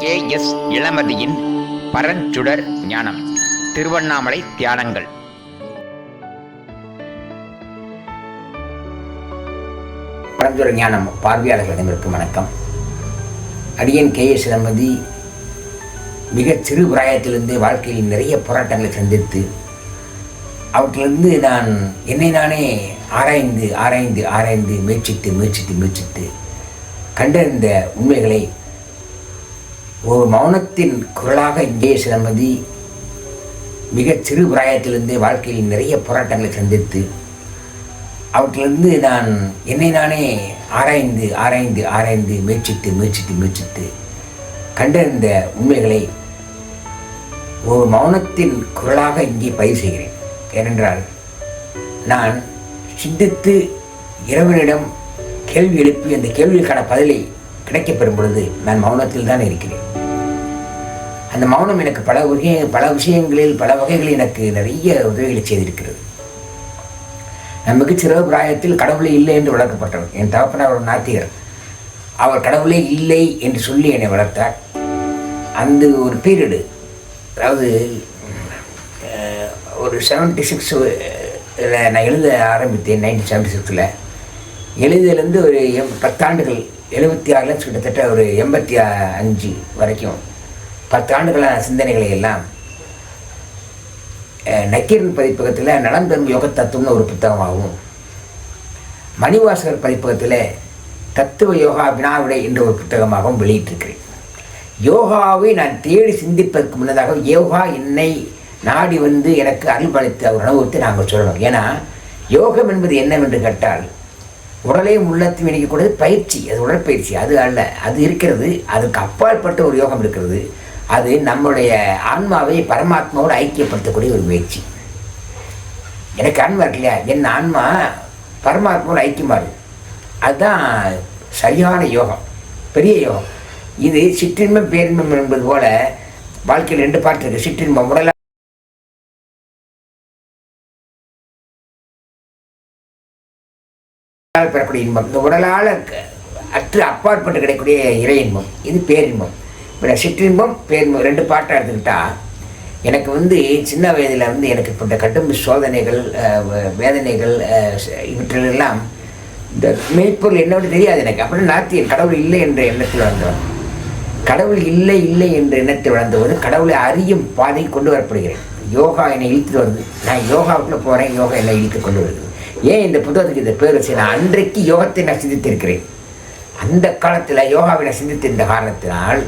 K S இளமதியின் பரஞ்சுடர் ஞானம். திருவண்ணாமலை தியானங்கள். பரஞ்சுடர் ஞானம் பார்வையாளர்கள் அனைவருக்கும் வணக்கம். அடியன் கே எஸ் இளமதி மிக சிறு பிராயத்திலிருந்து வாழ்க்கையில் நிறைய போராட்டங்களை சந்தித்து அவற்றிலிருந்து நான் என்னை நானே ஆராய்ந்து ஆராய்ந்து ஆராய்ந்து முயற்சித்து முயற்சித்து முயற்சித்து கண்டறிந்த உண்மைகளை ஒரு மௌனத்தின் குரலாக இங்கே சிலமதி மிக சிறு பிராயத்திலிருந்தே வாழ்க்கையில் நிறைய போராட்டங்களை சந்தித்து அவற்றிலிருந்து நான் என்னை நானே ஆராய்ந்து ஆராய்ந்து ஆராய்ந்து முயற்சித்து முயற்சித்து முயற்சித்து கண்டறிந்த உண்மைகளை ஒரு மௌனத்தின் குரலாக இங்கே பதிவு செய்கிறேன். ஏனென்றால் நான் சிந்தித்து இறைவனிடம் கேள்வி எழுப்பி அந்த கேள்விக்கான பதிலை கிடைக்கப்பெறும் பொழுது நான் மௌனத்தில் தான் இருக்கிறேன். அந்த மௌனம் எனக்கு பல வகை பல விஷயங்களில் பல வகைகளில் எனக்கு நிறைய உதவிகளை செய்திருக்கிறது. நான் மிகச்சிறு பிராயத்தில் கடவுளே இல்லை என்று வளர்க்கப்பட்டவர். என் தகப்பனார் ஒரு நாத்திகர். அவர் கடவுளே இல்லை என்று சொல்லி என்னை வளர்த்தார். அந்த ஒரு பீரியடு அதாவது ஒரு செவன்டி சிக்ஸ் நான் எழுத ஆரம்பித்தேன் நைன்டீன் செவன்டி சிக்ஸில் எழுதியிலேருந்து ஒரு எம் பத்தாண்டுகள் எழுபத்தி ஆறுல கிட்டத்தட்ட ஒரு எண்பத்தி அஞ்சு வரைக்கும். பத்தாண்டுகளான சிந்தனைகளை எல்லாம் நக்கீரன் பதிப்பகத்தில் நலம் பெறும் யோக தத்துவம்னு ஒரு புத்தகமாகவும் மணிவாசகர் பதிப்பகத்தில் தத்துவ யோகா வினாவிடை என்ற ஒரு புத்தகமாகவும் வெளியிட்டிருக்கிறேன். யோகாவை நான் தேடி சிந்திப்பதற்கு முன்னதாக யோகா என்னை நாடி வந்து எனக்கு அருள்பளித்த ஒரு அனுபவத்தை நாங்கள் சொல்லணும். ஏன்னா யோகம் என்பது என்னவென்று கேட்டால் உடலையும் உள்ளத்தையும் இணைக்கக்கூடாது பயிற்சி அது உடற்பயிற்சி அது அல்ல அது இருக்கிறது அதுக்கு அப்பாற்பட்ட ஒரு யோகம் இருக்கிறது. அது நம்முடைய ஆன்மாவை பரமாத்மாவோடு ஐக்கியப்படுத்தக்கூடிய ஒரு முயற்சி. எனக்கு ஆன்மா இருக்கு இல்லையா? என் ஆன்மா பரமாத்மாவோடு ஐக்கியமாறு அதுதான் சரியான யோகம் பெரிய யோகம். இது சிற்றின்பம் பேரின்பம் என்பது போல வாழ்க்கையில் ரெண்டு பாட்டு இருக்குது சிற்றின்பம் உடலால் பெறக்கூடிய இன்பம். இந்த உடலால் அற்று அப்பாற்பட்டு கிடைக்கக்கூடிய இறை இன்பம். இது பேரின்பம். சிற்றின்பம் பேர் ரெண்டு பாட்டாக எடுத்துக்கிட்டால் எனக்கு வந்து சின்ன வயதில் வந்து எனக்கு இந்த கடும் சோதனைகள் வேதனைகள் இவற்றிலெல்லாம் இந்த மெய்ப்பொருள் என்னோட தெரியாது எனக்கு. அப்படின்னு நாத்தியன் கடவுள் இல்லை என்ற எண்ணத்தில் வந்தவன் கடவுள் இல்லை இல்லை என்ற எண்ணத்தில் வளர்ந்தபோது கடவுளை அறியும் பாதை கொண்டு வரப்படுகிறேன். யோகா என்னை இழுத்துட்டு வருது. நான் யோகாவுக்குள்ளே போகிறேன் யோகா என்னை இழுத்து கொண்டு வருது. ஏன் இந்த புத்தகத்துக்கு இந்த பேர் வச்சு நான் அன்றைக்கு யோகத்தை நான் சிந்தித்திருக்கிறேன். அந்த காலத்தில் யோகாவை நான் சிந்தித்திருந்த காரணத்தினால்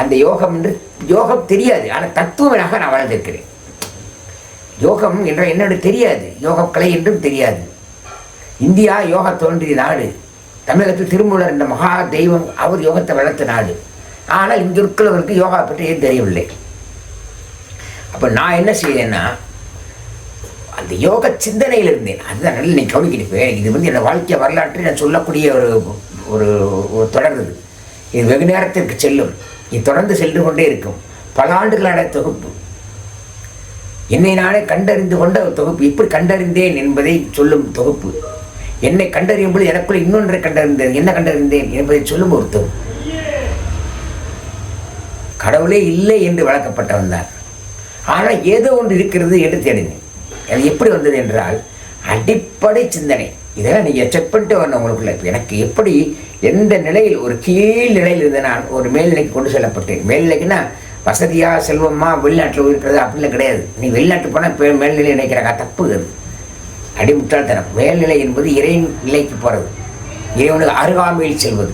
அந்த யோகம் என்று யோகம் தெரியாது. ஆனால் தத்துவனாக நான் வளர்ந்திருக்கிறேன் யோகம் என்ற என்னென்னு தெரியாது. யோகம் கலை என்றும் தெரியாது. இந்தியா யோகா தோன்றிய நாடு. தமிழகத்தில் திருமூலர் என்ற மகா தெய்வம் அவர் யோகத்தை வளர்த்த நாடு. ஆனால் இங்கு இருக்கிறவருக்கு யோகா பற்றி ஏன் தெரியவில்லை? அப்போ நான் என்ன செய்தேன்னா அந்த யோக சிந்தனையில் இருந்தேன். அதுதான் நல்ல நீ கவனிக்கிட்டு இது வந்து என்னோட வாழ்க்கை வரலாற்றை நான் சொல்லக்கூடிய ஒரு ஒரு ஒரு தொடர் இது. இது வெகு நேரத்திற்கு செல்லும். இது தொடர்ந்து சென்று கொண்டே இருக்கும். பல ஆண்டுகளான தொகுப்பு. என்னை நானே கண்டறிந்து கொண்ட ஒரு தொகுப்பு. இப்படி கண்டறிந்தேன் என்பதை சொல்லும் தொகுப்பு. என்னை கண்டறியும் பொழுது எனக்குள்ள இன்னொன்றை கண்டறிந்தேன். என்ன கண்டறிந்தேன் என்பதை சொல்லும் ஒரு தொகுப்பு. கடவுளே இல்லை என்று வழக்கப்பட்டவன் தான். ஆனால் ஏதோ ஒன்று இருக்கிறது என்று தேடினேன் அது எப்படி வந்தது என்றால் அடிப்படை சிந்தனை. இதெல்லாம் நீங்கள் செக் பண்ணிட்டு வரணும் உங்களுக்குள்ள. இப்போ எனக்கு எப்படி எந்த நிலையில் ஒரு கீழ் நிலையில் இருந்த நான் ஒரு மேல்நிலைக்கு கொண்டு செல்லப்பட்டேன். மேல்நிலைக்குன்னா வசதியாக செல்வமா வெளிநாட்டில் இருக்கிறது அப்படிலாம் கிடையாது. நீ வெளிநாட்டு போனால் மேல்நிலை நினைக்கிறாங்க தப்பு அது. அடிமுட்டாள்தனம் மேல்நிலை என்பது இறை நிலைக்கு போகிறது இறைவனுக்கு அருகாமையில் செல்வது.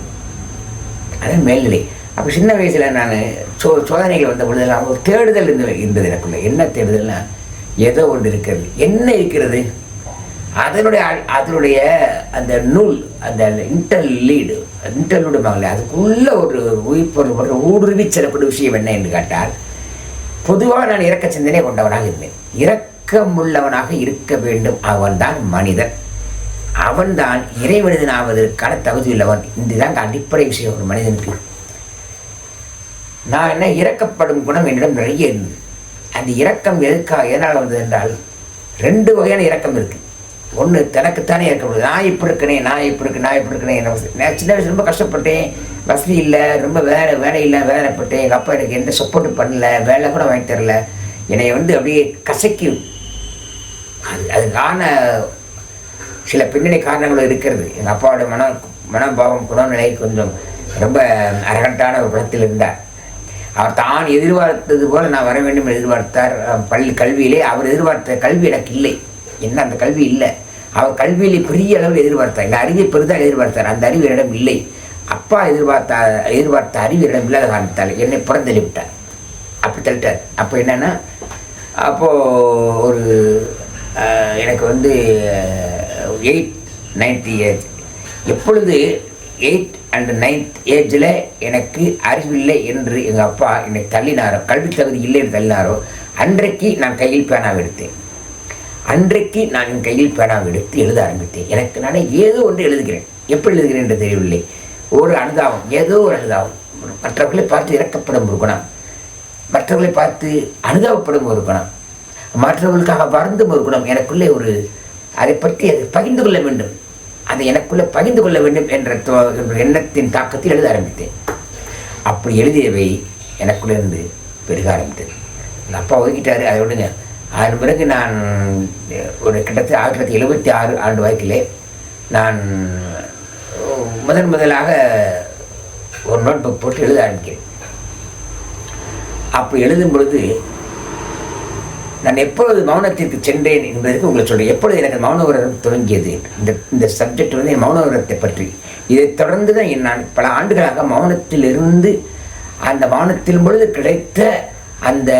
அது மேல்நிலை. அப்போ சின்ன வயசில் நான் சோ சோதனைகள் வந்த பொழுதெல்லாம் ஒரு தேடுதல் இருந்தது இருந்தது எனக்குள்ள. என்ன தேடுதல்னா ஏதோ ஒன்று இருக்கிறது. என்ன இருக்கிறது? அதனுடைய அ- அதனுடைய அந்த நூல் அந்த இன்டர் லீடு இன்டர்லூடுமாங்களே அதுக்குள்ள ஒரு உயிர்ப்பு ஒரு ஊடுருவி செல்லப்படும் விஷயம் என்ன என்று கேட்டால் பொதுவாக நான் இறக்க சிந்தனை கொண்டவனாக இருந்தேன். இரக்கமுள்ளவனாக இருக்க வேண்டும். அவன்தான் மனிதன். அவன்தான் இறைவனிதன் ஆவதற்கான தகுதி உள்ளவன். இதுதான் அடிப்படை விஷயம். ஒரு மனிதனுக்கு நான் என்ன இறக்கப்படும் குணம் என்னிடம் நிறைய இருந்தது. அந்த இரக்கம் எதுக்காக எதனால் வந்தது என்றால் ரெண்டு வகையான இரக்கம் இருக்குது ஒன்று தனக்குத்தானே இருக்கப்படுது நான் இப்படி இருக்கனே நான் இப்படி இருக்கேன் நான் இப்படி இருக்கிறேன் வசதி? நான் சின்ன வயசு ரொம்ப கஷ்டப்பட்டேன். வசதி இல்லை ரொம்ப வேலை வேலை இல்லை வேலைப்பட்டேன் எங்கள் அப்பா எனக்கு எந்த சப்போர்ட்டும் பண்ணல வேலை கூட வாங்கி தரல. என்னை வந்து அப்படியே கசக்கி அது அதுக்கான சில பின்னணி காரணங்களும் இருக்கிறது. எங்கள் அப்பாவோட மன மனோபாவம் குணநிலை கொஞ்சம் ரொம்ப அரகண்டான ஒரு குணத்தில் இருந்தார். அவர் தான் எதிர்பார்த்தது போல் நான் வர வேண்டும் என்று எதிர்பார்த்தார். பள்ளி கல்வியிலே அவர் எதிர்பார்த்த கல்வி எனக்கு இல்லை. என்ன அந்த கல்வி இல்லை. அவர் கல்வியில் பெரிய அளவில் எதிர்பார்த்தார் இந்த அறிவை பெரிதாக எதிர்பார்த்தார். அந்த அறிவு என்னிடம் இல்லை. அப்பா எதிர்பார்த்த எதிர்பார்த்த அறிவு என்னிடம் இல்லாத காரணத்தால் என்னை புறந்தள்ளி விட்டார் அப்படி தள்ளிட்டார். அப்போ என்னென்னா அப்போது ஒரு எனக்கு வந்து எயிட் நைன்டி ஏஜ் எப்பொழுது எயிட் அண்ட் நைன்த் ஏஜில் எனக்கு அறிவில்லை என்று எங்கள் அப்பா என்னை தள்ளினாரோ கல்வி தகுதி இல்லை என்று தள்ளினாரோ அன்றைக்கு நான் கையில் பேனாவை எடுத்தேன். அன்றைக்கு நான் என் கையில் பேனாவை எடுத்து எழுத ஆரம்பித்தேன். எனக்கு நானே ஏதோ ஒன்று எழுதுகிறேன். எப்படி எழுதுகிறேன் என்று தெரியவில்லை. ஒரு அனுதாபம் ஏதோ ஒரு அனுதாபம். மற்றவர்களை பார்த்து இறக்கப்படும் ஒரு குணம். மற்றவர்களை பார்த்து அனுதாபப்படும் ஒரு குணம். மற்றவர்களுக்காக வருந்தும் ஒரு குணம். எனக்குள்ளே ஒரு அதை பற்றி அதை பகிர்ந்து கொள்ள வேண்டும். அதை எனக்குள்ளே பகிர்ந்து கொள்ள வேண்டும் என்ற எண்ணத்தின் தாக்கத்தில் எழுத ஆரம்பித்தேன். அப்படி எழுதியவை எனக்குள்ளே இருந்து பெருக ஆரம்பித்தது. அப்பா ஒதுக்கிட்டாரு. அதை விடுங்க. அதன் பிறகு நான் ஒரு கிட்டத்தட்ட ஆயிரத்தி தொள்ளாயிரத்தி எழுபத்தி ஆறு ஆண்டு வாய்க்கிலே நான் முதன் முதலாக ஒரு நோட் புக் போட்டு எழுத ஆரம்பிக்கிறேன். அப்போ எழுதும் பொழுது நான் எப்பொழுது மௌனத்திற்கு சென்றேன் என்பதற்கு உங்களுக்கு சொல்கிறேன் எப்பொழுது எனக்கு மௌன விரதம் இந்த இந்த சப்ஜெக்ட் வந்து என் மௌன விரதத்தை பற்றி. இதை தொடர்ந்து தான் நான் பல ஆண்டுகளாக மௌனத்திலிருந்து அந்த மௌனத்தின் பொழுது கிடைத்த அந்த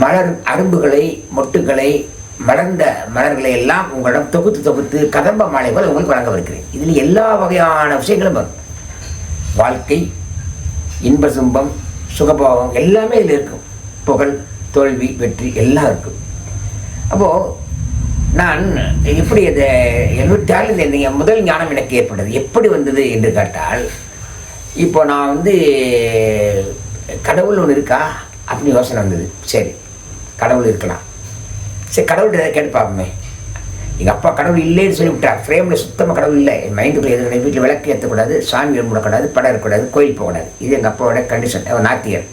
மலர் அரும்புகளை மொட்டுகளை மலர்ந்த மலர்களை எல்லாம் உங்களிடம் தொகுத்து தொகுத்து கதம்ப மாலை போல் உங்களுக்கு வழங்கவிருக்கிறேன். இதில் எல்லா வகையான விஷயங்களும் வரும். வாழ்க்கை இன்ப சும்பம் சுகபோகம் எல்லாமே இதில் இருக்கும். புகழ் தோல்வி வெற்றி எல்லாம் இருக்கும். அப்போது நான் எப்படி அதை எழுபத்தி ஆறில் இந்த முதல் ஞானம் எனக்கு ஏற்பட்டது? எப்படி வந்தது என்று கேட்டால் இப்போ நான் வந்து கடவுள் ஒன்று இருக்கா? அப்படின்னு யோசனை வந்தது. சரி கடவுள் இருக்கலாம். சரி கடவுள்கிட்ட எதாவது கேட்டு பார்ப்போமே. எங்கள் அப்பா கடவுள் இல்லைன்னு சொல்லிவிட்டார். ஃப்ரேமில் சுத்தமாக கடவுள் இல்லை. என் மைண்டுக்குள்ள எதுவும் வீட்டில் விளக்கு ஏற்றக்கூடாது சாமி கும்பிடக்கூடாது படம் இருக்கக்கூடாது கோயில் போகக்கூடாது. இது எங்கள் அப்பாவோட கண்டிஷன் அவர் நாத்தியர்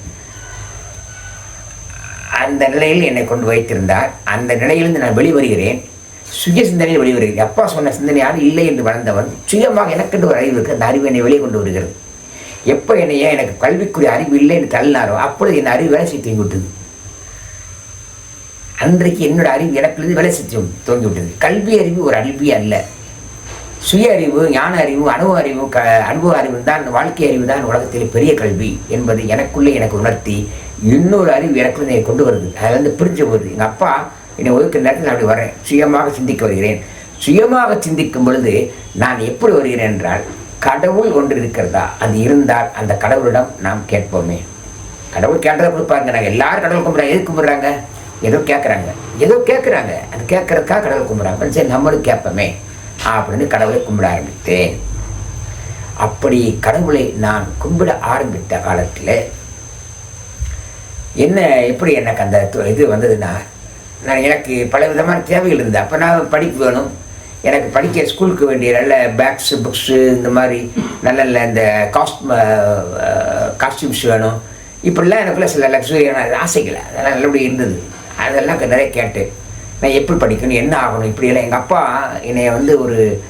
அந்த நிலையில் என்னை கொண்டு வைத்திருந்தார். அந்த நிலையிலிருந்து நான் வெளிவருகிறேன். சுய சிந்தனையில் வெளிவருகிறேன். அப்பா சொன்ன சிந்தனையாக இல்லை என்று வளர்ந்தவன் சுயமாக எனக்கென்று ஒரு அறிவு இருக்கு அந்த அறிவு என்னை வெளியே கொண்டு வருகிறது. எப்போ என்னைய எனக்கு கல்விக்குரிய அறிவு இல்லைன்னு தள்ளினாரோ அப்பொழுது என் அறிவு வேலை செய்ய தூங்கி விட்டது அன்றைக்கு என்னோட அறிவு இடத்துலேருந்து வேலை செய்ய தோங்கி விட்டது கல்வி அறிவு ஒரு அறிவி அல்ல. சுய அறிவு ஞான அறிவு அனுபவ அறிவு க அனுபவ அறிவு தான் வாழ்க்கை அறிவு தான் உலகத்தில் பெரிய கல்வி என்பது எனக்குள்ளே எனக்கு உணர்த்தி இன்னொரு அறிவு எனக்குள்ளே கொண்டு வருது. அது வந்து பிரிஞ்சு போகுது. எங்கள் அப்பா என்னை ஒதுக்கிற நேரத்தில் நான் அப்படி வரேன் சுயமாக சிந்திக்க வருகிறேன். சுயமாக சிந்திக்கும் பொழுது நான் எப்படி வருகிறேன் என்றால் கடவுள் ஒன்று இருக்கிறதா அது இருந்தால் அந்த கடவுளிடம் நாம் கேட்போமே. கடவுள் கேட்டதை கொடுப்பாங்க நாங்கள் எல்லாரும் கடவுள் கும்பிட்றாங்க எது கும்பிட்றாங்க? ஏதோ கேட்குறாங்க. ஏதோ கேட்குறாங்க. அது கேட்குறதுக்காக கடவுள் கும்பிட்றாங்க. சரி நம்மளும் கேட்போமே. அப்படின்னு கடவுளை கும்பிட ஆரம்பித்தேன். அப்படி கடவுளை நான் கும்பிட ஆரம்பித்த காலத்தில் என்ன எப்படி எனக்கு அந்த இது வந்ததுன்னா நான் எனக்கு பல விதமான தேவைகள் இருந்தது. அப்போ நான் படிப்பு வேணும். எனக்கு படிக்க ஸ்கூலுக்கு வேண்டிய நல்ல பேக்ஸு புக்ஸு இந்த மாதிரி நல்ல நல்ல இந்த காஸ்ட் காஸ்டியூம்ஸ் வேணும். இப்படிலாம் எனக்குள்ள சில லக்ஸுரியான ஆசைகள். அதெல்லாம் நல்லபடி இருந்தது. அதெல்லாம் க- நிறைய கேட்டேன். நான் எப்படி படிக்கணும் என்ன ஆகணும் இப்படியெல்லாம் எங்கள் அப்பா என்னை வந்து ஒரு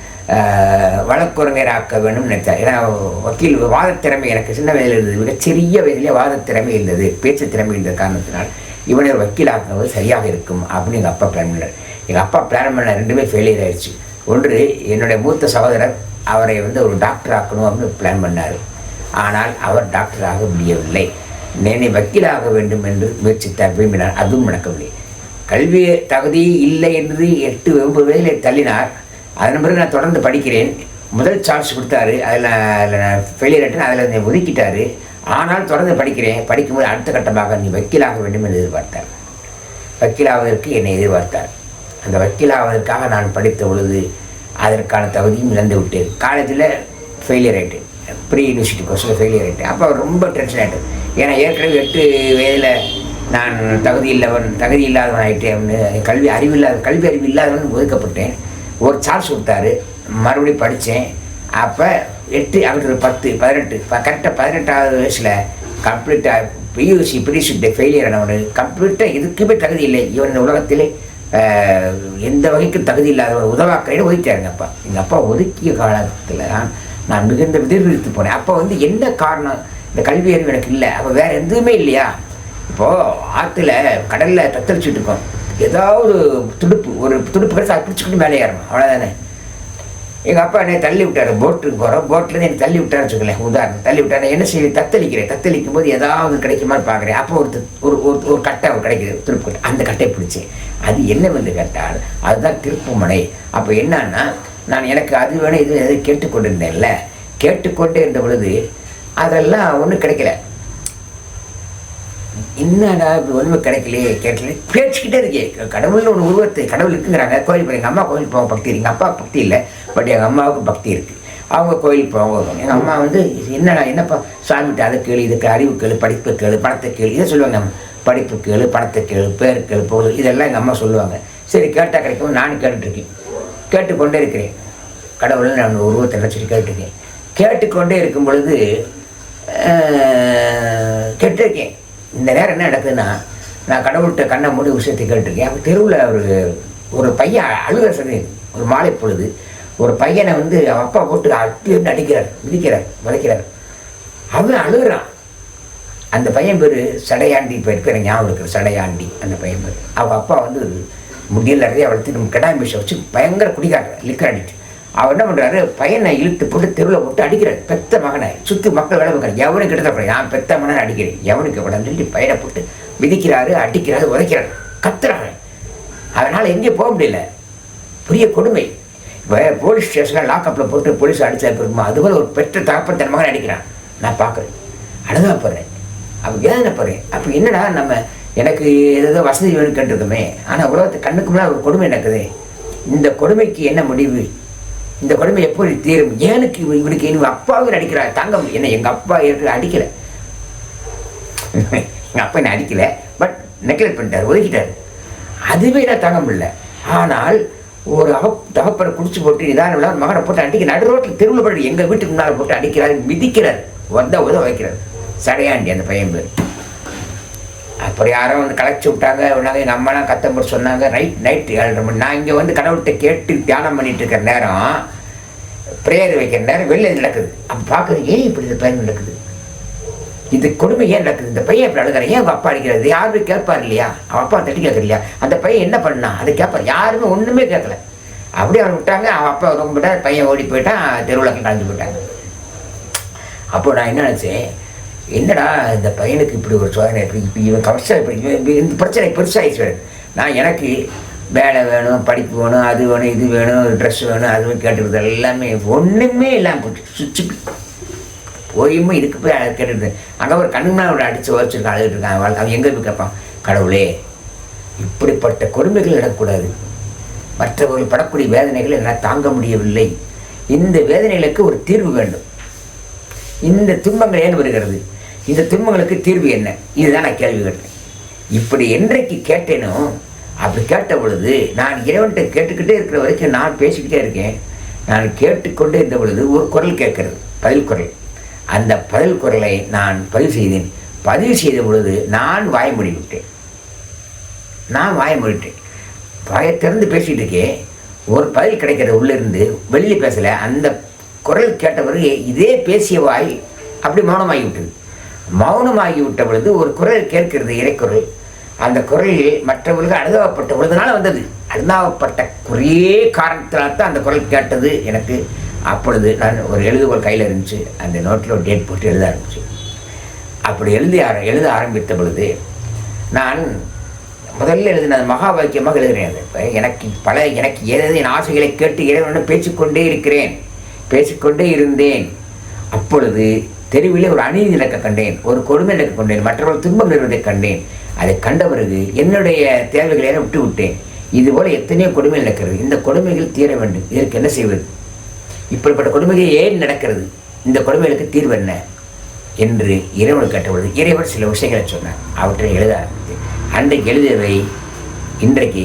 வழக்குரைஞராக்க வேணும்னு நினைத்தார். ஏன்னா வக்கீல் வாதத்திறமை எனக்கு சின்ன வயதில் இருந்தது. மிகச்சிறிய வயதிலே வாதத்திறமை இருந்தது. பேச்சு திறமை இருந்த காரணத்தினால் இவனை வக்கீலாக்குவது சரியாக இருக்கும் அப்படின்னு எங்கள் அப்பா பிளான் பண்ணார். எங்கள் அப்பா பிளான் பண்ண ரெண்டுமே ஃபெயிலியர் ஆயிடுச்சு ஒன்று என்னுடைய மூத்த சகோதரர் அவரை வந்து ஒரு டாக்டர் ஆக்கணும் அப்படின்னு பிளான் பண்ணார். ஆனால் அவர் டாக்டர் ஆக முடியவில்லை. என்னை வக்கீலாக வேண்டும் என்று முயற்சித்தார் விரும்பினார். அதுவும் நடக்கவில்லை. கல்வி தகுதி இல்லை என்று எட்டு ஒன்பது வயதில் தள்ளினார். அதன் பிறகு நான் தொடர்ந்து படிக்கிறேன். முதல் சான்ஸ் கொடுத்தாரு. அதில் அதில் நான் ஃபெயிலியர் ஆகிட்டேன் அதில் என்னை ஒதுக்கிட்டார். ஆனால் தொடர்ந்து படிக்கிறேன். படிக்கும்போது அடுத்த கட்டமாக நீ வக்கீலாக வேண்டும் என்று எதிர்பார்த்தார். வக்கீலாவதற்கு என்னை எதிர்பார்த்தார். அந்த வக்கீலாவதற்காக நான் படித்த பொழுது அதற்கான தகுதியும் இழந்து விட்டேன். காலேஜில் ஃபெயிலியர் ஆகிட்டேன் ப்ரீ யூனிவர்சிட்டி கோர்ஸில் ஃபெயிலியர் ஆகிட்டேன் அப்போ ரொம்ப டென்ஷன் ஆகிட்டேன் ஏன்னா ஏற்கனவே எட்டு வயதில் நான் தகுதி இல்லவன் தகுதி இல்லாதவன் ஆகிட்டேன் கல்வி அறிவு இல்லாத கல்வி அறிவு இல்லாதவன் ஒதுக்கப்பட்டேன். ஒரு சார்ஜ் கொடுத்தாரு. மறுபடியும் படித்தேன். அப்போ எட்டு அவர் பத்து பதினெட்டு கரெக்டாக பதினெட்டாவது வயசில் கம்ப்ளீட்டாக பியூசி பிடிச்சிட்டு ஃபெயிலியர் ஆனவனு கம்ப்ளீட்டாக இதுக்குமே தகுதி இல்லை. இவன் உலகத்திலே எந்த வகைக்கும் தகுதி இல்லாதவர் உதவாக்கரையில் ஒதுக்கிட்டாருங்க அப்பா. எங்கள் அப்பா ஒதுக்கிய காலத்தில் தான் நான் மிகுந்த விதிர்விழித்து போனேன். அப்போ வந்து என்ன காரணம்? இந்த கல்வி அறிவு எனக்கு இல்லை. அப்போ வேறு எதுவுமே இல்லையா? இப்போது ஆற்றுல கடலில் தத்தளிச்சுட்டு இருக்கோம். ஏதாவது துடுப்பு ஒரு துடுப்பு கிடைச்சா அதை பிடிச்சிக்கிட்டு மேலே ஏறணும். அவ்வளோதானே எங்கள் அப்பா என்னை தள்ளி விட்டார் போட்டுக்கு போகிறோம் போட்டில் என்னை தள்ளி விட்டாருன்னு வச்சுக்கலேன் உதாரணம். தள்ளி விட்டார் என்ன செய்ய தத்தளிக்கிறேன். தத்தளிக்கும் போது ஏதாவது கிடைக்குமான்னு பார்க்குறேன். அப்போ ஒரு ஒரு ஒரு ஒரு கட்டை கிடைக்குது திருப்பு கட்டை அந்த கட்டையை பிடிச்சேன். அது என்னவென்று கேட்டால் அதுதான் திருப்புமனை. அப்போ என்னன்னா நான் எனக்கு அது வேணும் இது எதுவும் கேட்டுக்கொண்டிருந்தேன்ல. கேட்டுக்கொண்டே இருந்த பொழுது அதெல்லாம் ஒன்றும் கிடைக்கல. என்னடா இப்படி ஒன்றுமே கிடைக்கலையே கேட்கல பேச்சுக்கிட்டே இருக்கே. கடவுள்னு ஒரு உருவத்தை கடவுள் இருக்குங்கிறாங்க. கோயில் போய் எங்கள் அம்மா கோயில் போக பக்தி எங்கள் அப்பா பக்தி இல்லை பட் எங்கள் அம்மாவுக்கு பக்தி இருக்குது அவங்க கோயில் போவாங்க எங்கள் அம்மா வந்து என்னடா என்னப்பா? சாமிகிட்ட அதை கேளு இதுக்கு அறிவு கேளு படிப்பு கேளு பணத்தை கேளு. இதை சொல்லுவாங்க. நம்ம படிப்பு கேளு பணத்தை கேளு பேர் கேளு பொருள் இதெல்லாம் எங்கள் அம்மா சொல்லுவாங்க. சரி கேட்டால் கிடைக்கும் நானும் கேட்டுட்ருக்கேன் கேட்டுக்கொண்டே இருக்கிறேன். கடவுள்னு நான் உருவத்தை நினச்சிட்டு கேட்டிருக்கேன் கேட்டுக்கொண்டே இருக்கும் பொழுது கேட்டிருக்கேன். இந்த நேரம் என்ன நடக்குதுன்னா நான் கடவுள்கிட்ட கண்ணை மூடி விஷயத்தை கேட்டிருக்கேன். அப்போ தெருவில் ஒரு ஒரு பையன் அழுகிற சரி ஒரு மாலை பொழுது ஒரு பையனை வந்து அவன் அப்பா போட்டு அட்டி அடிக்கிறார் மிதிக்கிறார் வளைக்கிறார் அவன் அழுகிறான். அந்த பையன் பேர் சடையாண்டி இப்போ இருக்கிற ஞாபகம் இருக்கிற சடையாண்டி அந்த பையன் பேர். அவள் அப்பா வந்து முடியல நிறைய வளர்த்து நம்ம கிடாமிஷை வச்சு பயங்கர குடிக்காட்டுற லிக்கர் அடிச்சு அவர் என்ன பண்ணுறாரு பையனை இழுத்து போட்டு தெருவில் போட்டு அடிக்கிறார். பெத்த மகனை. சுற்றி மக்கள் வேலை பார்க்குறாரு எவனுக்கு கிட்ட நான் பெத்த மகனை அடிக்கிறேன். எவனுக்கு விடன்னு சொல்லி பையனை போட்டு மிதிக்கிறாரு அடிக்கிறாரு உதைக்கிறாரு. கத்துறாங்க. அதனால் எங்கேயும் போக முடியல. பெரிய கொடுமை. இப்போ போலீஸ் ஸ்டேஷனில் லாக்கப்பில் போட்டு போலீஸ் அடிச்சா இருக்குமா அதுபோல் ஒரு பெற்ற தகப்பன் தன் மகன் அடிக்கிறான். நான் பார்க்குறேன். அழுதா போடுறேன் அப்போ வேதனை போடுறேன் அப்போ என்னடா நம்ம எனக்கு ஏதோ வசதி வேணும் கேட்டிருக்கோமே. ஆனால் உலகத்து கண்ணுக்கு முன்னாடி ஒரு கொடுமை நடக்குது. இந்த கொடுமைக்கு என்ன முடிவு? இந்த கொடுமை எப்படி தீரும்? ஏனுக்கு இவனுக்கு இவன் அப்பாவும் அடிக்கிறார் தாங்க முடியல. என்ன எங்கள் அப்பா ஏற்க அடிக்கலை. எங்கள் அப்பா என்ன அடிக்கலை பட் நெக்லெக்ட் பண்ணிட்டார் ஒதுக்கிட்டார். அதுவே நான் தாங்க முடியல ஆனால் ஒரு அவ தகப்பனை குடிச்சு போட்டு நிதானம் இல்லாமல் மகனை போட்டு அடிக்க நடு ரோட்டில் தெருவில் போட்டு எங்கள் வீட்டுக்கு முன்னால் போட்டு அடிக்கிறார் மிதிக்கிறார் வந்தால் உதவ வைக்கிறார். சடையாண்டி அந்த பையன் பேர். அப்புறம் யாரோ வந்து கலைச்சி விட்டாங்க உடனே நம்மளாம் அம்மாலாம் கத்தம்பர் சொன்னாங்க நைட் நைட் ஏழரை மணி நான் இங்கே வந்து கடவுள்கிட்ட கேட்டு தியானம் பண்ணிட்டு இருக்கிற நேரம் ப்ரேயர் வைக்கிற நேரம் வெளில நடக்குது. அப்போ பார்க்குறது ஏன் இப்படி இந்த பையன் நடக்குது? இது கொடுமை ஏன் நடக்குது? இந்த பையன் இப்படி அழுகிறேன் ஏன் அப்பா அடிக்கிறது யாருமே கேட்பார் இல்லையா? அவன் அப்பா தட்டி கேட்கல இல்லையா? அந்த பையன் என்ன பண்ணான் அதை கேட்பார். யாருமே ஒன்றுமே கேட்கல. அப்படியே அவன் விட்டாங்க அவன் அப்பா ரொம்ப விட்டார் பையன் ஓடி போயிட்டான் தெருவில் கலந்து போயிட்டாங்க. அப்போ நான் என்ன நினச்சேன் என்னடா இந்த பையனுக்கு இப்படி ஒரு சோதனை இப்படி இப்படி இவன் கவசம் இப்படி இவன் இந்த பிரச்சனை பெருசாகிடுச்சு நான் எனக்கு வேலை வேணும் படிப்பு வேணும் அது வேணும் இது வேணும் ட்ரெஸ் வேணும் அது வேணும் எல்லாமே ஒன்றுமே இல்லாமல் போச்சு. சுச்சு போயுமே இதுக்கு போய் அதை கேட்டுருது அங்கே ஒரு கண்ணுனா அவரை அடித்து உதச்சிருக்கான் அழுதுட்டு இருக்கான் வாழ்க்கை. அவன் எங்கே போய் கேட்பான் கடவுளே இப்படிப்பட்ட கொடுமைகள் நடக்கக்கூடாது. மற்றவர்கள் படக்கூடிய வேதனைகளை என்னால் தாங்க முடியவில்லை. இந்த வேதனைகளுக்கு ஒரு தீர்வு வேண்டும். இந்த துன்பங்கள் ஏன் வருகிறது? இந்த துன்பங்களுக்கு தீர்வு என்ன? இதுதான் நான் கேள்வி கேட்டேன். இப்படி என்றைக்கு கேட்டேனோ அப்படி கேட்ட பொழுது நான் இறைவன்கிட்ட கேட்டுக்கிட்டே இருக்கிற வரைக்கும் நான் பேசிக்கிட்டே இருக்கேன். நான் கேட்டுக்கொண்டே இருந்த பொழுது ஒரு குரல் கேட்கறது பதில் குரல். அந்த பதில் குரலை நான் பதிவு செய்தேன். பதிவு செய்த பொழுது நான் வாய் மூடிவிட்டேன். நான் வாய மூடிட்டேன். வாயை திறந்து பேசிகிட்டு இருக்கேன் ஒரு பதில் கிடைக்கிறது உள்ளிருந்து வெளியே பேசலை. அந்த குரல் கேட்ட பிறகு இதே பேசிய வாய் அப்படி மௌனமாகி விட்டது மௌனமாகி விட்ட பொழுது ஒரு குரல் கேட்கிறது இறைக்குரல். அந்த குரலில் மற்றவர்களுக்கு அனுதாபப்பட்ட பொழுதுனால வந்தது. அனுதாபப்பட்ட ஒரே காரணத்தினால் தான் அந்த குரல் கேட்டது எனக்கு. அப்பொழுது நான் ஒரு எழுதுகோள் கையில் இருந்துச்சு. அந்த நோட்டில் ஒரு டேட் போட்டு எழுத ஆரம்பிச்சு. அப்படி எழுதி ஆர- எழுத ஆரம்பித்த பொழுது நான் முதல்ல எழுதினது மகா வாக்கியமாக எழுதுகிறேன் அது. எனக்கு பல எனக்கு ஏதாவது என் ஆசைகளை கேட்டு இறைவனுடன் பேசிக்கொண்டே இருக்கிறேன். பேசிக்கொண்டே இருந்தேன். அப்பொழுது தெருவிலே ஒரு அநீதி நடக்க கண்டேன் ஒரு கொடுமை நடக்க கண்டேன் மற்றவர்கள் துன்பம் நிறுவதை கண்டேன். அதை கண்ட பிறகு என்னுடைய தேவைகளை விட்டு விட்டேன் இதுபோல் எத்தனையோ கொடுமை நடக்கிறது. இந்த கொடுமைகள் தீர வேண்டும். இதற்கு என்ன செய்வது? இப்படிப்பட்ட கொடுமைகள் ஏன் நடக்கிறது? இந்த கொடுமைகளுக்கு தீர்வு என்ன? என்று இறைவன் கேட்டபொழுது இறைவன் சில விஷயங்களை சொன்னார். அவற்றை எழுத ஆரம்பித்தேன். அன்றைக்கு எழுதியவை இன்றைக்கு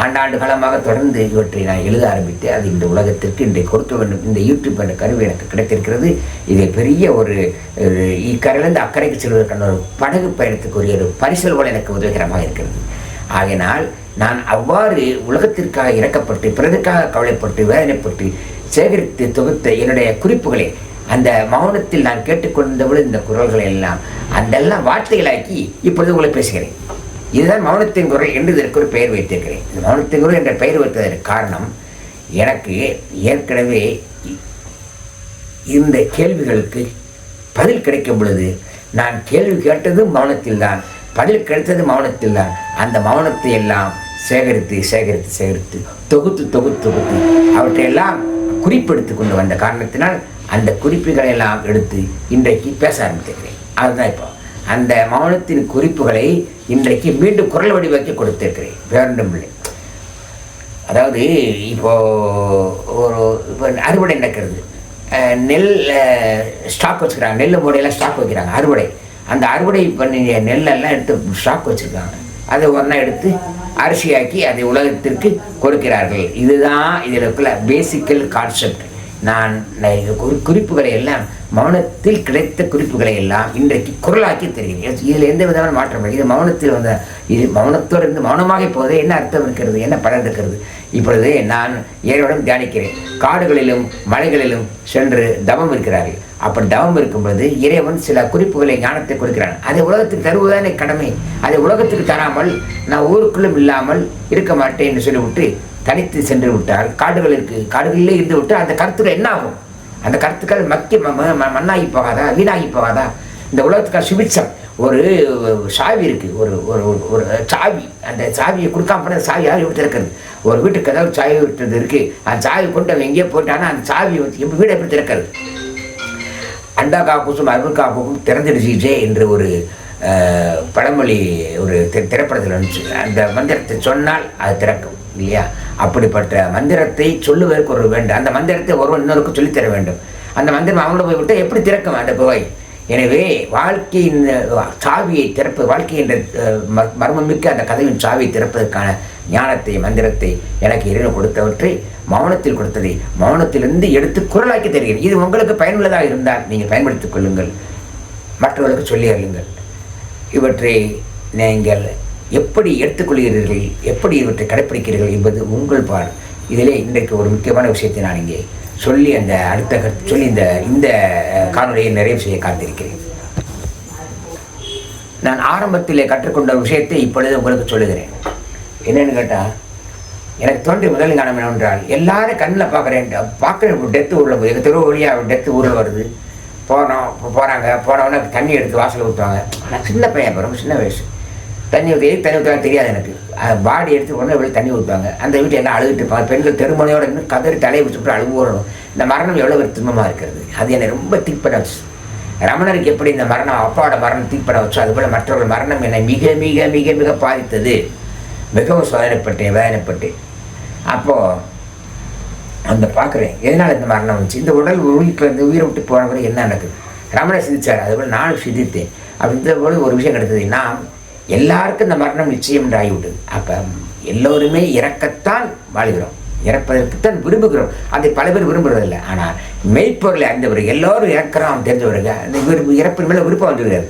ஆண்டாண்டு காலமாக தொடர்ந்து இவற்றை நான் எழுத ஆரம்பித்து அது இந்த உலகத்திற்கு இன்றை கொடுக்க வேண்டும். இந்த யூடியூப் என்ற கருவி எனக்கு கிடைத்திருக்கிறது. இது பெரிய ஒரு இக்கரையிலிருந்து அக்கறைக்கு செல்வதற்கான ஒரு படகு பயணத்துக்குரிய ஒரு பரிசல் போல எனக்கு உதவிகரமாக இருக்கிறது. ஆகையினால் நான் அவ்வாறு உலகத்திற்காக இறக்கப்பட்டு பிறருக்காக கவலைப்பட்டு வேதனைப்பட்டு சேகரித்து தொகுத்த என்னுடைய குறிப்புகளை அந்த மௌனத்தில் நான் கேட்டுக்கொண்டபொழுது இந்த குரல்களை எல்லாம் அதெல்லாம் வார்த்தைகளாக்கி இப்பொழுது உங்களை பேசுகிறேன். இதுதான் மௌனத்தின் குரல் என்று இதற்கு ஒரு பெயர் வைத்திருக்கிறேன். இந்த மௌனத்தின் குரல் என்ற பெயர் வைத்ததற்கு காரணம் எனக்கு ஏற்கனவே இந்த கேள்விகளுக்கு பதில் கிடைக்கும் பொழுது நான் கேள்வி கேட்டதும் மௌனத்தில் தான் பதில் கிடைத்தது மௌனத்தில் தான் அந்த மௌனத்தை எல்லாம் சேகரித்து சேகரித்து சேகரித்து தொகுத்து தொகுத்து தொகுத்து அவற்றையெல்லாம் குறிப்பெடுத்து கொண்டு வந்த காரணத்தினால் அந்த குறிப்புகளை எல்லாம் எடுத்து இன்றைக்கு பேச ஆரம்பித்திருக்கிறேன். அதுதான் இப்போ. அந்த மௌனத்தின் குறிப்புகளை இன்றைக்கு மீண்டும் குரல் வடிவாக்கி கொடுத்திருக்கிறேன். வேண்டும் இல்லை. அதாவது இப்போ ஒரு இப்போ அறுவடை நடக்கிறது. நெல் ஸ்டாக் வச்சுக்கிறாங்க. நெல் மூடையெல்லாம் ஸ்டாக் வைக்கிறாங்க. அறுவடை. அந்த அறுவடை பண்ணிய நெல்லெல்லாம் எடுத்து ஸ்டாக் வச்சுருக்காங்க. அதை ஒன்றா எடுத்து அரிசியாக்கி அதை உலகத்திற்கு கொடுக்கிறார்கள். இதுதான் இதில் இருக்கிற பேசிக்கல் கான்செப்ட் நான் இது குறி குறிப்புகளை எல்லாம் மௌனத்தில் கிடைத்த குறிப்புகளை எல்லாம் இன்றைக்கு குரலாக்கி தெரிகிறேன். இதில் எந்த விதமான மாற்றம் இல்லை. இது மௌனத்தில் வந்த இது மௌனத்தோடு இருந்து மௌனமாக போதே என்ன அர்த்தம் இருக்கிறது? என்ன பலன் இருக்கிறது? இப்பொழுது நான் இறைவனும் தியானிக்கிறேன். காடுகளிலும் மலைகளிலும் சென்று தவம் இருக்கிறார்கள். அப்படி தவம் இருக்கும் பொழுது இறைவன் சில குறிப்புகளை ஞானத்தை கொடுக்கிறான். அதை உலகத்துக்கு தருவதானே கடமை. அதை உலகத்துக்கு தராமல் நான் ஊருக்குள்ளும் இல்லாமல் இருக்க மாட்டேன் என்று சொல்லிவிட்டு தனித்து சென்று விட்டால் காடுகளிற்கு காடுகளிலே இருந்து விட்டு அந்த கருத்துக்கள் என்ன ஆகும் அந்த கருத்துக்கள் மக்கி ம- ம- ம- மண்ணாகி போகாதா வீணாகி போகாதா? இந்த உலகத்துக்கான சுபிட்சம் ஒரு சாவி இருக்கு ஒரு ஒரு ஒரு- சாவி. அந்த சாவியை கொடுக்காம போனால் சாவி யார் விட்டு திறக்கிறது? ஒரு வீட்டுக்கு ஏதாவது சாவி விட்டது இருக்கு. அந்த சாவி கொண்டு அவன் எங்கேயோ போயிட்டானா அந்த சாவி வந்து எப்படி வீடு எப்படி திறக்கிறது? அண்டா காப்புசும் அருள் காப்புக்கும் திறந்துடுச்சிட்டே என்று ஒரு பழமொழி ஒரு திரைப்படத்தில் வந்துச்சு. அந்த மந்திரத்தை சொன்னால் அது திறக்கும் இல்லையா? அப்படிப்பட்ட மந்திரத்தை சொல்லுவதற்கு ஒரு வேண்டும். அந்த மந்திரத்தை ஒருவன் இன்னொருக்கு சொல்லித்தர வேண்டும். அந்த மந்திரம் அவங்கள போய் விட்டு எப்படி திறக்கும்? அந்த புகை. எனவே வாழ்க்கையின் சாவியை திறப்பு வாழ்க்கை என்ற மர்மம் மிக்க மர்மமிக்க அந்த கதவின் சாவியை திறப்பதற்கான ஞானத்தை மந்திரத்தை எனக்கு இறைவன் கொடுத்தவற்றை மௌனத்தில் கொடுத்ததை மௌனத்திலிருந்து எடுத்து குரலாக்கி தருகிறேன். இது உங்களுக்கு பயனுள்ளதாக இருந்தால் நீங்கள் பயன்படுத்திக் கொள்ளுங்கள். மற்றவர்களுக்கு சொல்லி அருளுங்கள். இவற்றை நீங்கள் எப்படி எடுத்துக்கொள்கிறீர்கள் எப்படி இவற்றை கடைப்பிடிக்கிறீர்கள் என்பது உங்கள் பால் இதிலே இன்றைக்கு ஒரு முக்கியமான விஷயத்தை நான் இங்கே சொல்லி அந்த அடுத்த சொல்லி இந்த இந்த காணொலியை நிறைவு செய்ய காத்திருக்கிறேன். நான் ஆரம்பத்தில் கற்றுக்கொண்ட விஷயத்தை இப்பொழுது உங்களுக்கு சொல்லுகிறேன். என்னன்னு கேட்டால் எனக்கு தோன்றிய முதல் காணம் என்னவென்றால் எல்லாரும் கண்ணில் பார்க்குறேன் பார்க்குற டெத்து ஊரில் போய் எங்கள் தெருவு வழியாக டெத்து ஊரில் வருது. போனோம் போகிறாங்க போனவொன்னே தண்ணி எடுத்து வாசலில் ஊற்றுவாங்க நான் சின்ன பையன் அப்போ சின்ன வயசு. தண்ணி ஊற்றி தண்ணி ஊற்றுவாங்க தெரியாது எனக்கு. பாடி எடுத்து உடனே வெளியே தண்ணி ஊற்றுவாங்க அந்த வீட்டில் எல்லாம் அழுதுட்டு இருப்பாங்க? பெண்கள் தெருமனையோட இன்னும் கதறி தலையை வச்சுட்டு அழுகு வரணும் இந்த மரணம் எவ்வளோ ஒரு துன்பமாக இருக்கிறது? அது என்னை ரொம்ப தீப்பட வச்சு. ரமணருக்கு எப்படி இந்த மரணம் அப்பாவோட மரணம் தீப்பட வச்சோ அதுபோல் மற்றவர்கள் மரணம் என்னை மிக மிக மிக மிக பாதித்தது. மிகவும் சோதனைப்பட்டேன் வேதனைப்பட்டேன். அப்போது அந்த பார்க்குறேன் எதனால் இந்த மரணம் வந்துச்சு? இந்த உடல் உயிருக்கு இந்த உயிரை விட்டு போன என்ன நடக்குது? ரமணர் சிந்திச்சார் அதுபோல் நானும் சிந்தித்தேன். அப்படின்ற போது ஒரு விஷயம் கிடைத்தது நான் எல்லாருக்கும் இந்த மரணம் நிச்சயம் என்று அப்போ எல்லோருமே இறக்கத்தான் வாழ்கிறோம். இறப்பதற்குத்தான் விரும்புகிறோம். அதை பல பேர் விரும்புகிறதில்ல. ஆனால் மெய்ப்பொருளை அறிந்தவர் எல்லோரும் இறக்குறோம் தெரிஞ்சவருங்க. அந்த விரும்பு இறப்பின் மேலே விருப்பம் வந்துவிடாது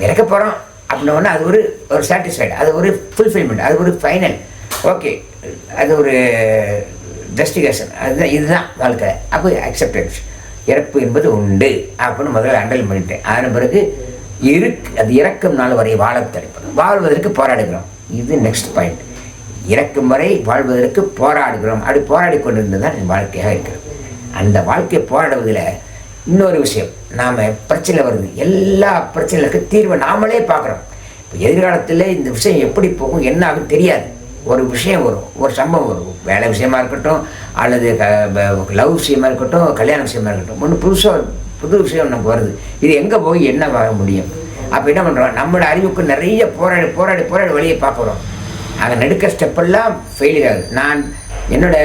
இறக்க போகிறோம் அப்படின்னா அது ஒரு ஒரு சாட்டிஸ்ஃபைடு அது ஒரு ஃபுல்ஃபில்மெண்ட் அது ஒரு ஃபைனல் ஓகே அது ஒரு ஜஸ்டிகேஷன் அதுதான் இதுதான் வாழ்க்கை. அப்போ அக்செப்டன்ஸ் இறப்பு என்பது உண்டு. அப்படின்னு முதல்ல அண்டல் பண்ணிட்டேன். அதன் பிறகு இருக்கு அது இறக்கும் நாள் வரை வாழ தலைப்படும் வாழ்வதற்கு போராடுகிறோம். இது நெக்ஸ்ட் பாயிண்ட் இறக்கும் வரை வாழ்வதற்கு போராடுகிறோம். அப்படி போராடி கொண்டிருந்தது தான் என் வாழ்க்கையாக இருக்கிறது. அந்த வாழ்க்கையை போராடுவதில் இன்னொரு விஷயம். நாம் பிரச்சனை வருது. எல்லா பிரச்சனைகளுக்கும் தீர்வை நாமளே பார்க்குறோம். இப்போ எதிர்காலத்தில் இந்த விஷயம் எப்படி போகும் என்ன ஆகும் தெரியாது. ஒரு விஷயம் வரும் ஒரு சம்பவம் வரும். வேலை விஷயமா இருக்கட்டும் அல்லது லவ் விஷயமா இருக்கட்டும் கல்யாண விஷயமா இருக்கட்டும். ஒன்று புதுசாக புது விஷயம் நமக்கு வருது. இது எங்கே போய் என்ன வாங்க முடியும்? அப்போ என்ன பண்ணுறோம் நம்மளோட அறிவுக்கு நிறைய போராடி போராடி போராடி வழியை பார்க்குறோம். அதை நெடுக்க ஸ்டெப்பெல்லாம் ஃபெயிலியர் ஆகுது. நான் என்னோட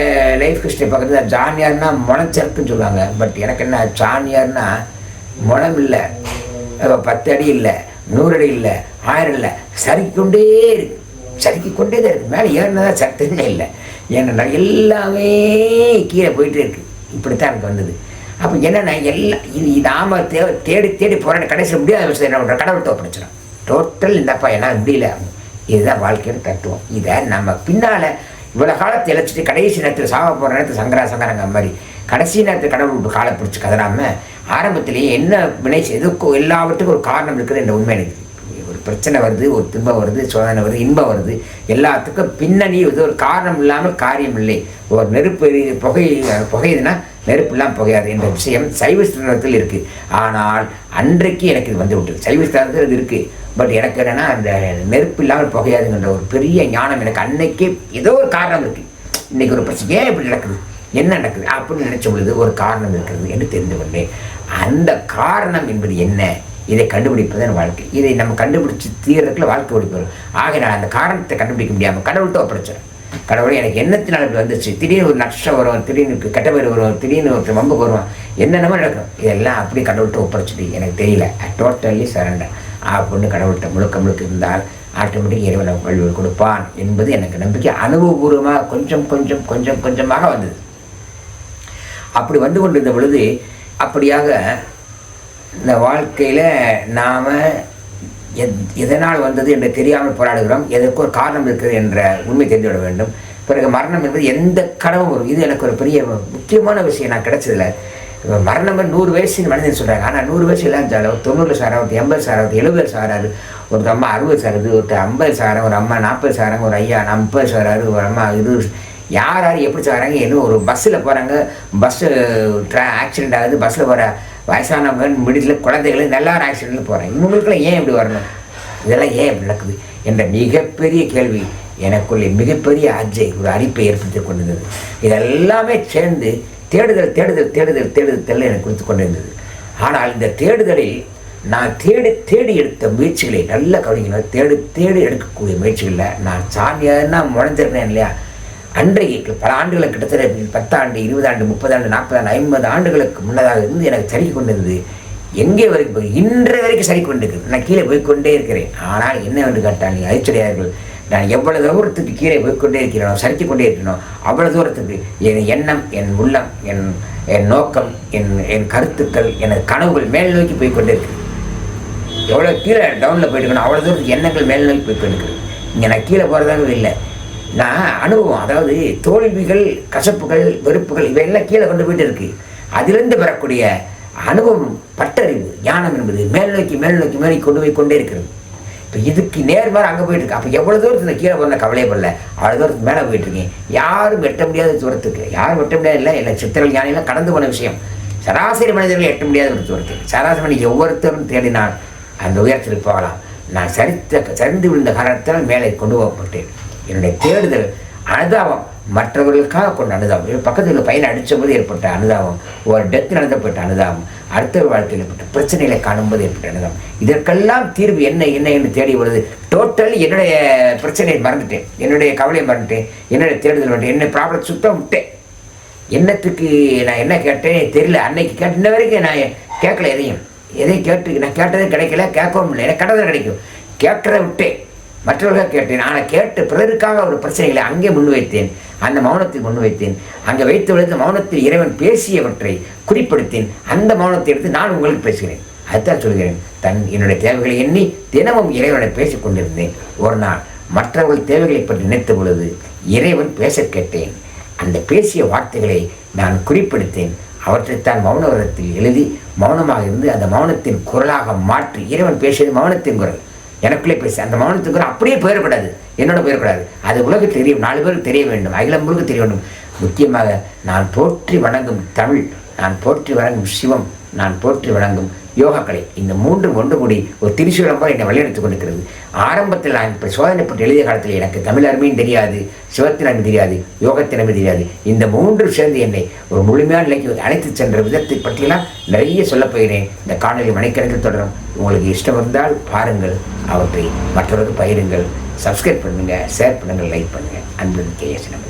லைஃப் ஹிஸ்டரி பார்க்குறது ஜானியார்னா முளைச்சருக்குன்னு சொல்லுவாங்க. பட் எனக்கு என்ன ஜானியார்னா முளம் இல்லை. பத்து அடி இல்லை நூறு அடி இல்லை ஆயிரம் இல்லை. சரிக்கொண்டே இருக்கு. சறுக்கி கொண்டே தான் இருக்குது மேலே ஏறினதா சட்டமே இல்லை. ஏன்னா எல்லாமே கீழே போயிட்டே இருக்குது இப்படித்தான் எனக்கு வந்தது. அப்போ என்னென்ன எல்லாம் இது நாம் தே தேடி தேடி போகிற கடைசியில் முடியாத விஷயம் என்ன பண்ணுறோம் கடவுள் தோப்பிடிச்சிடும் டோட்டல் இந்தப்பா என்னால் முடியல. இதுதான் வாழ்க்கையோட தத்துவம். இதை நம்ம பின்னால் இவ்வளோ காலத்தை இழைச்சிட்டு கடைசி நேரத்தில் சாக போகிற நேரத்தில் சங்கரா சங்கரங்க மாதிரி கடைசி நேரத்தில் கடவுள் காலை பிடிச்சி கதராமல் ஆரம்பத்திலேயே என்ன வினை எதுக்கும் எல்லாவற்றுக்கும் ஒரு காரணம் இருக்குது என்ற உண்மை எனக்கு பிரச்சனை வருது ஒரு துன்பம் வருது சோதனை வருது இன்பம் வருது. எல்லாத்துக்கும் பின்னணி இது ஒரு காரணம் இல்லாமல் காரியம் இல்லை. ஒரு நெருப்பு எரி- புகை புகையுதுன்னா நெருப்பு இல்லாமல் புகையாது என்ற விஷயம் சைவ ஸ்தானத்தில் இருக்குது ஆனால் அன்றைக்கு எனக்கு இது வந்து விட்டது. சைவ ஸ்தானத்தில் இது இருக்குது பட் எனக்கு என்னென்னா அந்த நெருப்பு இல்லாமல் புகையாதுங்கிற ஒரு பெரிய ஞானம் எனக்கு அன்னைக்கே ஏதோ ஒரு காரணம் இருக்குது இன்றைக்கி ஒரு பிரச்சனை ஏன் இப்படி நடக்குது? என்ன நடக்குது? அப்படின்னு நினச்ச பொழுது ஒரு காரணம் இருக்கிறது என்று தெரிந்து கொண்டேன். அந்த காரணம் என்பது என்ன? இதை கண்டுபிடிப்பதுதான் வாழ்க்கை. இதை நம்ம கண்டுபிடிச்சி தீர்றதுக்குள்ள வாழ்க்கை ஓடி ஆக நான் அந்த காரணத்தை கண்டுபிடிக்க முடியாமல் கடவுள்கிட்ட ஒப்படைச்சிடும் கடவுளே எனக்கு என்னத்தினால இப்படி வந்துச்சு? திடீர்னு ஒரு நஷ்டம் வரும் திடீர்னு கெட்ட பேர் வரும் திடீர்னு ஒருத்தர் வம்புக்கு வருவான் என்னென்னமோ நடக்கும். இதெல்லாம் அப்படி கடவுள்கிட்ட ஒப்படைச்சிட்டு எனக்கு தெரியல. டோட்டலி சரண்டர் அப்படின்னு கடவுள்கிட்ட முழுக்க முழுக்க இருந்தால் ஆட்டோமேட்டிக் இறைவன் வழி கொடுப்பான் என்பது எனக்கு நம்பிக்கை அனுபவபூர்வமாக கொஞ்சம் கொஞ்சம் கொஞ்சம் கொஞ்சமாக வந்தது. அப்படி வந்து கொண்டிருந்த பொழுது அப்படியாக இந்த வாழ்க்கையில் நாம் எத் எதனால் வந்தது என்று தெரியாமல் போராடுகிறோம் எதற்கு ஒரு காரணம் இருக்குது என்ற உண்மை தெரிந்துவிட வேண்டும். பிறகு மரணம் என்பது எந்த கடவும் வரும். இது எனக்கு ஒரு பெரிய முக்கியமான விஷயம். நான் கிடைச்சதில்ல இப்போ மரணம் நூறு வயசு மனிதன் சொல்கிறாங்க ஆனால் நூறு வயசு எல்லாம் இருந்தாலும் தொண்ணூறு சாராவது எண்பது சாராவது எழுபது சாராரு ஒரு அம்மா அறுபது சாராது ஒரு ஐம்பது சாரம் ஒரு அம்மா நாற்பது சாராங்க ஒரு ஐயா ஐம்பது சாராரு ஒரு அம்மா இது யார் யார் எப்படி சாராங்க இன்னும் ஒரு பஸ்ஸில் போகிறாங்க பஸ்ஸு ட்ரா ஆக்சிடென்ட் ஆகுது பஸ்ஸில் போகிற வயசானவங்க மிடில் குழந்தைகள் ஒரு ஆக்சிடெண்ட்டில் போகிறாங்க இவங்களுக்குலாம் ஏன் இப்படி வரணும்? இதெல்லாம் ஏன் இப்படி நடக்குது? என்ற மிகப்பெரிய கேள்வி எனக்குள்ளே மிகப்பெரிய அஜை ஒரு அரிப்பை ஏற்படுத்தி கொண்டிருந்தது. இதெல்லாமே சேர்ந்து தேடுதல் தேடுதல் தேடுதல் தேடுதல் தெல்ல எனக்கு கொடுத்து கொண்டிருந்தது. ஆனால் இந்த தேடுதலில் நான் தேடி தேடி எடுத்த முயற்சிகளை நல்ல கவனிக்கணும். தேடி தேடி எடுக்கக்கூடிய முயற்சிகளில் நான் சாமியார்னா முளைஞ்சிருந்தேன் இல்லையா? அன்றைக்கு பல ஆண்டுகளுக்கு கிட்டத்தட்ட பத்தாண்டு இருபது ஆண்டு முப்பது ஆண்டு நாற்பது ஆண்டு ஐம்பது ஆண்டுகளுக்கு முன்னதாக இருந்து எனக்கு சரி கொண்டிருந்தது. எங்கே வரைக்கும் போய் இன்று வரைக்கும் சரி கொண்டிருக்குது. நான் கீழே போய் கொண்டே இருக்கிறேன். ஆனால் என்னவென்று கேட்டால் நீங்கள் அதிர்ச்சியடையார்கள். நான் எவ்வளவு தூரத்துக்கு கீழே போய்க்கொண்டே இருக்கிறேனோ சரித்து கொண்டே இருக்கிறேனோ அவ்வளவு தூரத்துக்கு என் எண்ணம் என் உள்ளம் என் என் நோக்கம் என் என் கருத்துக்கள் எனது கனவுகள் மேல் நோக்கி போய்க்கொண்டே இருக்கு எவ்வளோ கீழே டவுனில் போயிட்டுக்கணும் அவ்வளோ தூரத்துக்கு எண்ணங்கள் மேல் நோக்கி போய்க்கொண்டிருக்கு இங்கே நான் கீழே போகிறதாக இல்லை. நான் அனுபவம் அதாவது தோல்விகள் கசப்புகள் வெறுப்புகள் இவையெல்லாம் கீழே கொண்டு போயிட்டு இருக்கு அதிலிருந்து பெறக்கூடிய அனுபவம் பட்டறிவு ஞானம் என்பது மேல் நோக்கி மேல் நோக்கி மேலே கொண்டு போய் கொண்டே இருக்கிறது. இப்போ இதுக்கு நேர்மாறு அங்கே போயிட்டு இருக்கு அப்போ எவ்வளோ தூரத்தில் கீழே போன கவலையப்படல அவ்வளோ தூரத்துக்கு மேலே போயிட்டு இருக்கேன் யாரும் வெட்ட முடியாத தூரத்துக்கு. யாரும் வெட்ட முடியாது இல்லை இல்லை சித்திரல் ஞானிலாம் கடந்து போன விஷயம். சராசரி மனிதர்கள் எட்ட முடியாத ஒரு தூரத்துக்கு. சராசரி மனிதன் ஒவ்வொருத்தரும் தேடினால் அந்த உயரத்தில் போகலாம். நான் சரித்த சரிந்து விழுந்த காரணத்தால் மேலே கொண்டு போகப்பட்டேன். என்னுடைய தேடுதல் அனுதாபம் மற்றவர்களுக்காக கொண்ட அனுதாபம். இப்ப பக்கத்தில் பையனை அடித்த போது ஏற்பட்ட அனுதாபம் ஒரு டெத் நடந்தப்பட்ட அனுதாபம் அடுத்த வாழ்க்கையில் ஏற்பட்ட பிரச்சனைகளை காணும்போது ஏற்பட்ட அனுதாபம். இதற்கெல்லாம் தீர்வு என்ன என்ன என்று தேடி வருது. டோட்டல் என்னுடைய பிரச்சனையை மறந்துட்டேன். என்னுடைய கவலையை மறந்துட்டேன். என்னுடைய தேடுதல் வந்துட்டேன் என்ன ப்ராப்ளம் சுத்தம் விட்டேன். என்னத்துக்கு நான் என்ன கேட்டேன் தெரியல. அன்னைக்கு கேட்ட இன்ன வரைக்கும் நான் கேட்கல எதையும். எதையும் கேட்டு நான் கேட்டதே கிடைக்கல கேட்கவும் இல்லை. எனக்கு கடவுள் கிடைக்கும். கேட்கறத விட்டேன். மற்றவர்கள் கேட்டேன். ஆனால் கேட்டு பிறருக்காக ஒரு பிரச்சனைகளை அங்கே முன்வைத்தேன். அந்த மௌனத்தில் முன்வைத்தேன். அங்கே வைத்து விழுந்த மௌனத்தில் இறைவன் பேசியவற்றை குறிப்பிடுத்தேன். அந்த மௌனத்தை எடுத்து நான் உங்களுக்கு பேசுகிறேன். அதுதான் சொல்கிறேன். தன் என்னுடைய தேவைகளை எண்ணி தினமும் இறைவனை பேசிக் கொண்டிருந்தேன். ஒரு நாள் மற்றவர்கள் தேவைகளை பற்றி நினைத்த பொழுது இறைவன் பேசக் கேட்டேன். அந்த பேசிய வார்த்தைகளை நான் குறிப்பிடுத்தேன். அவற்றைத்தான் மௌனவரத்தில் எழுதி மௌனமாக இருந்து அந்த மௌனத்தின் குரலாக மாற்றி இறைவன் பேசியது மௌனத்தின் குரல். எனக்குள்ளே பேசு அந்த மௌனத்துக்கு அப்படியே போயிடக்கூடாது. என்னோட போயிடக்கூடாது. அது உலகம் தெரியும். நாலு பேருக்கு தெரிய வேண்டும். அகிலம் முழுக்க தெரிய வேண்டும். முக்கியமாக நான் போற்றி வணங்கும் தமிழ் நான் போற்றி வணங்கும் சிவம் நான் போற்றி வணங்கும் யோகக்கலை இந்த மூன்று ஒன்று கூடி ஒரு திரிசூலம் போல் என்னை வழிநடத்திக் கொண்டிருக்கிறது. ஆரம்பத்தில் நான் இப்போ சோதனைப்பட்டு எழுதிய காலத்தில் எனக்கு தமிழ் அருமையும் தெரியாது சிவத்தின் அருமை தெரியாது யோகத்தின் அருமை தெரியாது. இந்த மூன்று சேர்ந்து என்னை ஒரு முழுமையான நிலைக்கு அழைத்து சென்ற விதத்தை பற்றியெல்லாம் நிறைய சொல்லப் போகிறேன். இந்த காணொலி மணிக்கணக்கில் தொடரும். உங்களுக்கு இஷ்டம் இருந்தால் பாருங்கள் அவற்றை மற்றவருக்கு பகிருங்கள். சப்ஸ்கிரைப் பண்ணுங்கள் ஷேர் பண்ணுங்கள் லைக் பண்ணுங்கள் அன்பு கே எஸ் நம்பி